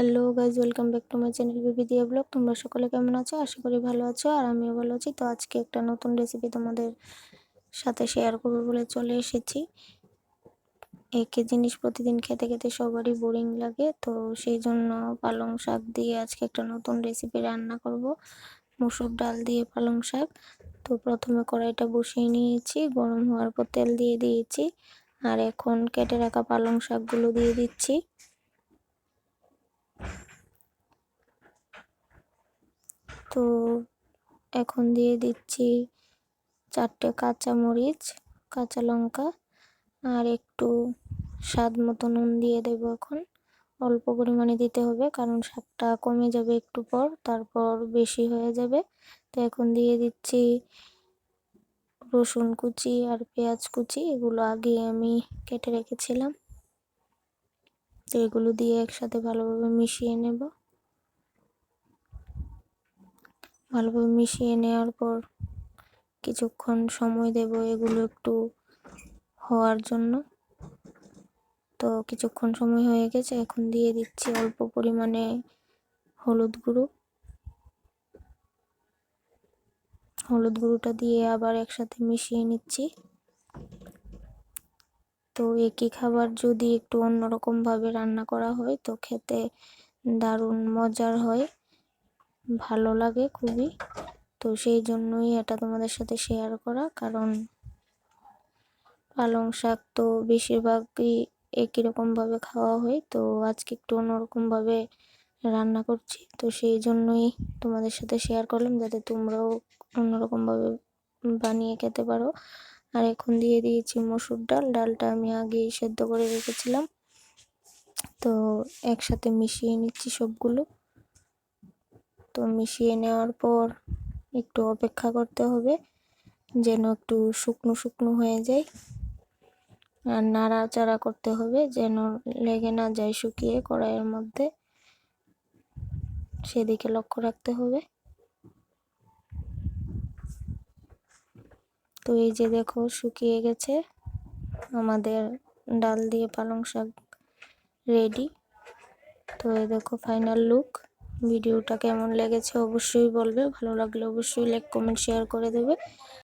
Hello guys welcome back to my channel Bibi Diya vlog. তোমরা সকলে কেমন আছো? আশা করি ভালো আছো আর আমিও ভালো আছি। তো আজকে একটা নতুন রেসিপি তোমাদের সাথে শেয়ার করব বলে চলে এসেছি। একে জিনিস প্রতিদিন খেতে খেতে সবারই বোরিং লাগে। তো সেই জন্য পালং শাক দিয়ে আজকে একটা নতুন রেসিপি রান্না করব। মুসুর ডাল দিয়ে পালং শাক। তো প্রথমে কড়াইটা বসিয়ে নিয়েছি, গরম হওয়ার পর তেল দিয়ে দিয়েছি। আর এখন কেটে রাখা পালং শাকগুলো দিয়ে দিচ্ছি। তো এখন দিয়ে দিচ্ছি চারটে কাঁচা মরিচ কাঁচা লঙ্কা আর একটু স্বাদ মতো নুন দিয়ে দেবো এখন। অল্প পরিমাণে দিতে হবে কারণ শাকটা কমে যাবে একটু পর, তারপর বেশি হয়ে যাবে। তো এখন দিয়ে দিচ্ছি রসুন কুচি আর পেঁয়াজ কুচি, এগুলো আগে আমি কেটে রেখেছিলাম। তো এগুলো দিয়ে একসাথে ভালোভাবে মিশিয়ে নেব। ভালোভাবে মিশিয়ে নেওয়ার পর কিছুক্ষণ সময় দেব এগুলো একটু হওয়ার জন্য। তো কিছুক্ষণ সময় হয়ে গেছে, এখন দিয়ে দিচ্ছি অল্প পরিমাণে হলুদ গুঁড়ো। হলুদ গুঁড়োটা দিয়ে আবার একসাথে মিশিয়ে নিচ্ছি। তো একই খাবার যদি একটু অন্যরকমভাবে রান্না করা হয়, তো খেতে দারুণ মজার হয়। ভালো লাগে খুবই। তো সেই জন্যই এটা তোমাদের সাথে শেয়ার করা, কারণ পালং শাক তো বেশিরভাগই একই রকমভাবে খাওয়া হয়। তো আজকে একটু অন্যরকমভাবে রান্না করছি। তো সেই জন্যই তোমাদের সাথে শেয়ার করলাম, যাতে তোমরাও অন্যরকমভাবে বানিয়ে খেতে পারো। আর এখন দিয়ে দিয়েছি মসুর ডাল, ডালটা আমি আগেই সেদ্ধ করে রেখেছিলাম। তো একসাথে মিশিয়ে নিচ্ছি সবগুলো। তো মিশিয়ে নেওয়ার পর একটু অপেক্ষা করতে হবে, যেন একটু শুকনো শুকনো হয়ে যায়। আর নাড়াচাড়া করতে হবে, যেন লেগে না যায় শুকিয়ে কড়াইয়ের মধ্যে। সেদিকে লক্ষ্য রাখতে হবে। তো এই যে দেখো, শুকিয়ে গেছে। আমাদের ডাল দিয়ে পালং শাক রেডি। তো এই দেখো, ফাইনাল লুক। ভিডিওটা কেমন লেগেছে অবশ্যই বলবে। ভালো লাগলে অবশ্যই লাইক কমেন্ট শেয়ার করে দেবে।